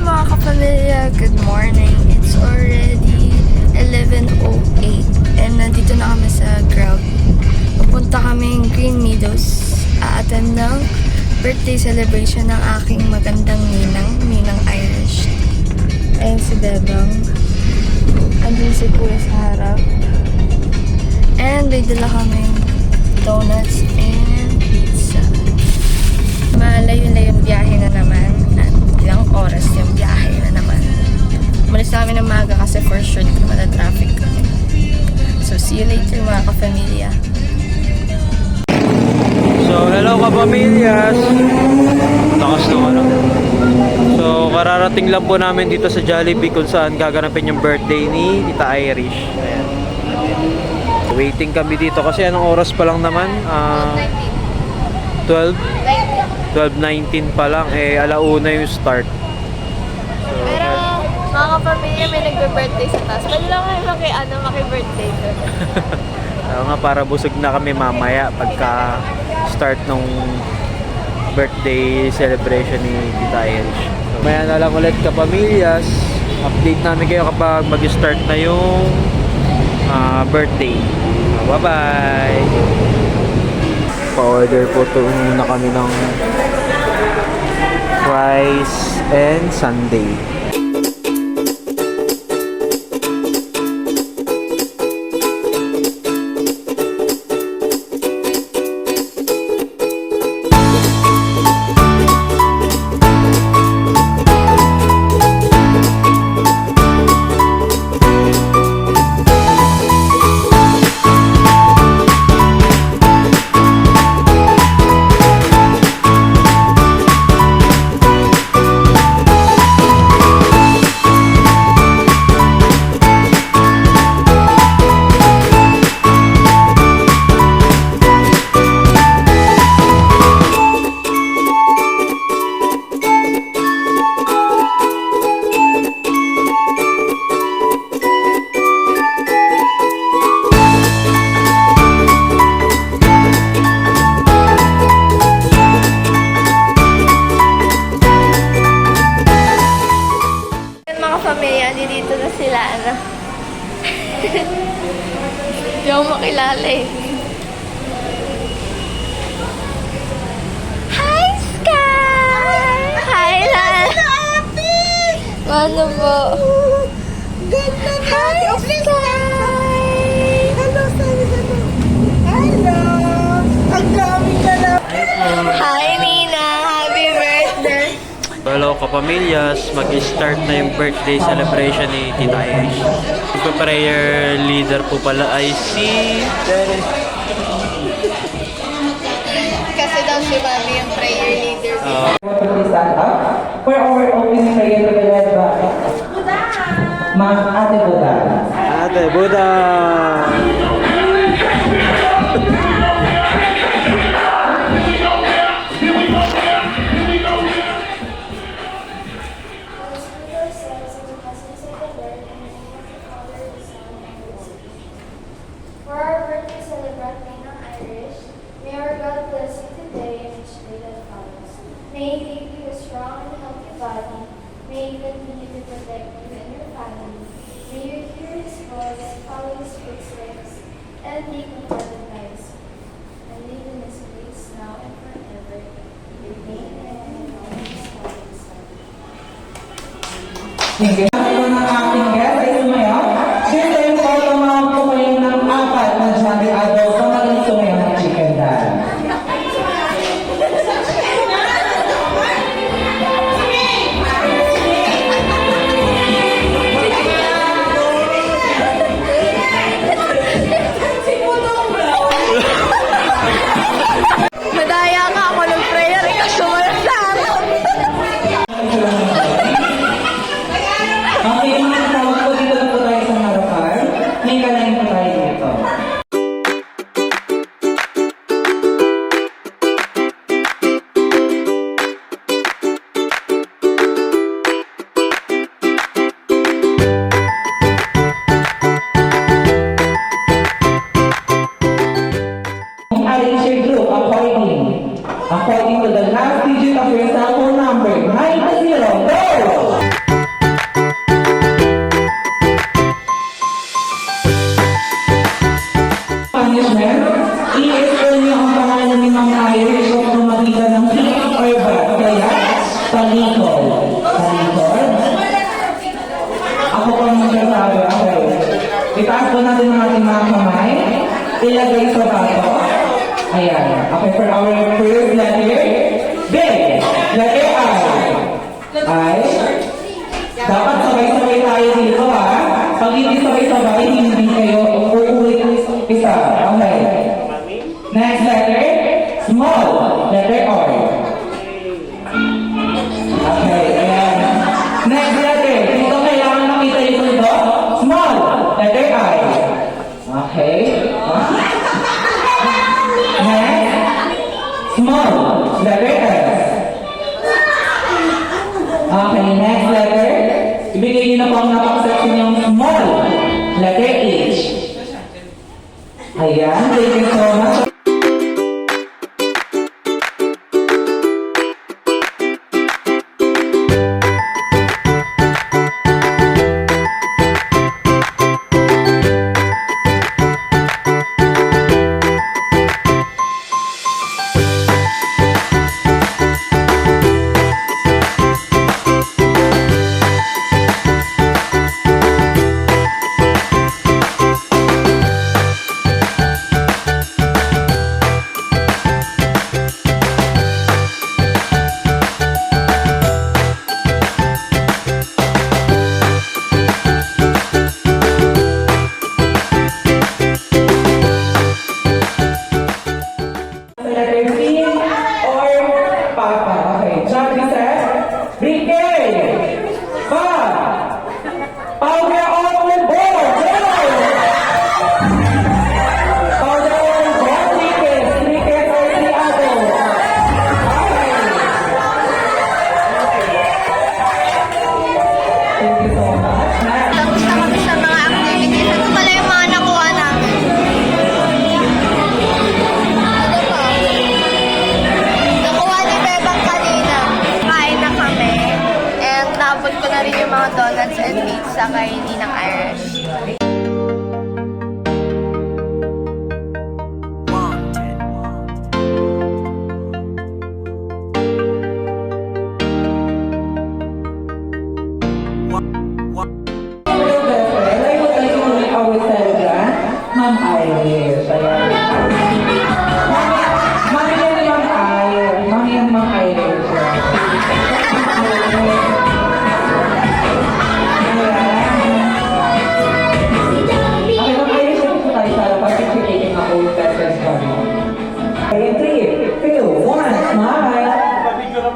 mga kapamilya, good morning. It's already 11.08 and nandito na kami sa Grove. Pupunta kaming Green Meadows. A-attend ng birthday celebration ng aking magandang ninang, ninang Irish. Ayun si Bebang. Andun si Kuya sa harap. And may dala kaming donuts and pizza. Malayo-layo yung biyahe na naman. Oras yung biyahe na naman. Umalis na kami ng maga kasi for sure di naman na traffic kami. So, see you later mga ka-familia. So, hello kapamilyas. Takas ng ano. So, kararating lang po namin dito sa Jollibee kung saan gaganapin yung birthday ni Tita Irish. Ayan. Waiting kami dito kasi anong oras pa lang naman? Ah, 12? 12.19 pa lang. Eh, alauna yung start. Mga kapamilya, may nagbe-birthday sa taas. Pwede lang kayo maki, ano, maki-birthday doon. Oo nga, para busog na kami mamaya pagka start nung birthday celebration ni Tita Irish. So, maya na lang ulit kapamilyas. Update namin kayo kapag mag-start na yung ah, birthday. Bye-bye! Pa-order po to muna kami ng fries and sundae. Ano po? Ganda na! Hi, Sky! Hello, Sally, hello. Ang dami ka na! Hi, Nina! Happy birthday! Hello kapamilyas, mag-start na yung birthday celebration ni Tita. Yung prayer leader po pala ay si Kasi daw si Bobby yung prayer leader. uh, stand up for our opening prayer to be led by Ma'am Ate Buda. Ate Buddha. And and be contented by his and live in his place now and forever. Amen. Thank you. according to the last digit of your cell phone number. 9 go! Punishment, i-explain niyo ang pangalan ni Ma'am Iris kung tumatika ng hit or bat. Kaya, palikod. Palikod? Ako po. Okay. Itaas po natin ang ating mga kamay. Ilagay sa bato. Ayan. Okay, for our first letter. B. Letter I. I. Dapat sabay-sabay tayo dito ha. Pag hindi sabay-sabay, hindi kayo uulit isa. Okay. Next letter. Small. Letter R. Ayan, thank you so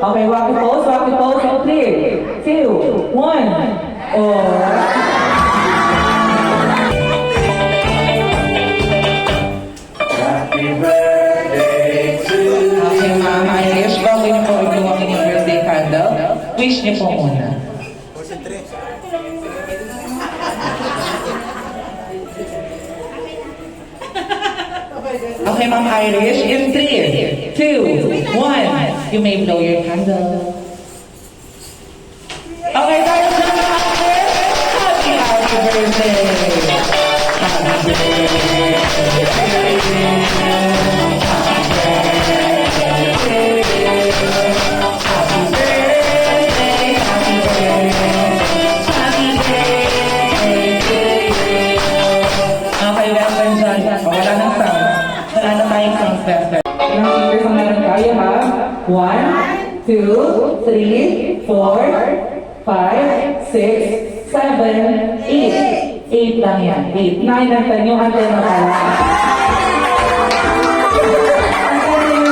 Okay, walk your pose, walk your pose. In three, two, one. Oh. Niyo po muna. Okay, Ma'am Irish, in three, two, one, you may blow your candle. Okay, Welcome dyan. O, wala nang sound. Wala na tayong sound tester. Ilang fingers ang meron tayo, ha? One, two, three, four, five, six, seven, eight. Eight lang yan. Eight. Nine and ten yung antenna pala.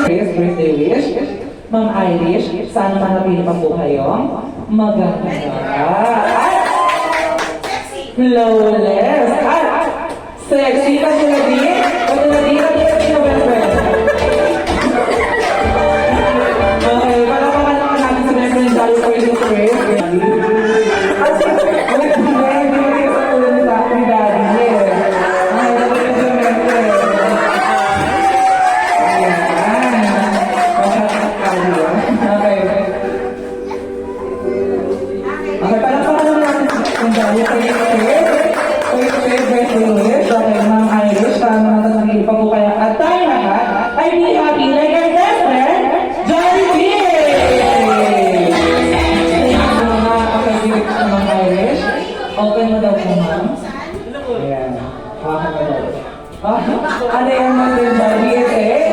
Birthday wish. Ma'am Irish, sana manatili pa po kayo. Maganda. Flawless. At sexy pa sila din. Patula din. Patula din na best friend. Okay, palakapan naman natin sa dahil ko yung friend. Ano yan natin Johnny? Eh?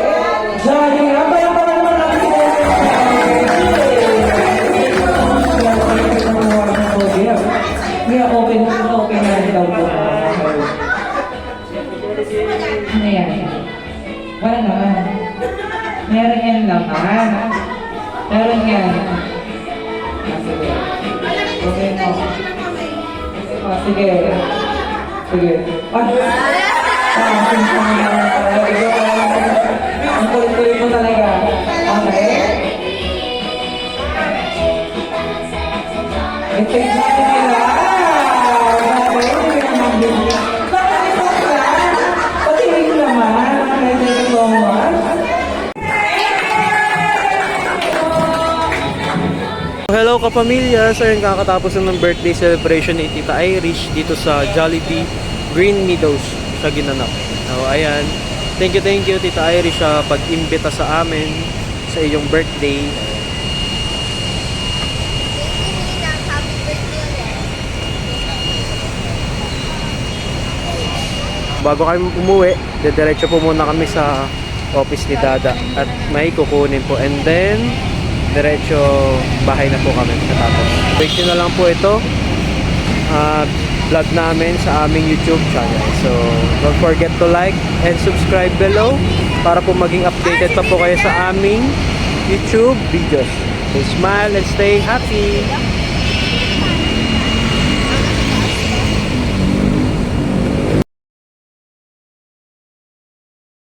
Johnny nga, parang parang naman natin si Hindi, open, open na rin daw po. Ano yan? Wala naman. Meron yan naman. Meron yan. Ah, sige. Okay mo. Ah, sige. Sige. Ah! Ang kulit-kulit talaga. Okay? Hello kapamilya! So yun kakatapos ng birthday celebration ni Tita Irish dito sa Jollibee Green Meadows sa Ginanap. So ayan, thank you thank you Tita Irish sa pag-imbita sa amin sa iyong birthday. Bago kami umuwi, didiretso po muna kami sa office ni Dada at may kukunin po and then diretso bahay na po kami katapos. Nyo na lang po ito ah, vlog namin sa aming YouTube channel. So, don't forget to like and subscribe below para po maging updated pa po kayo sa aming YouTube videos. So, smile and stay happy!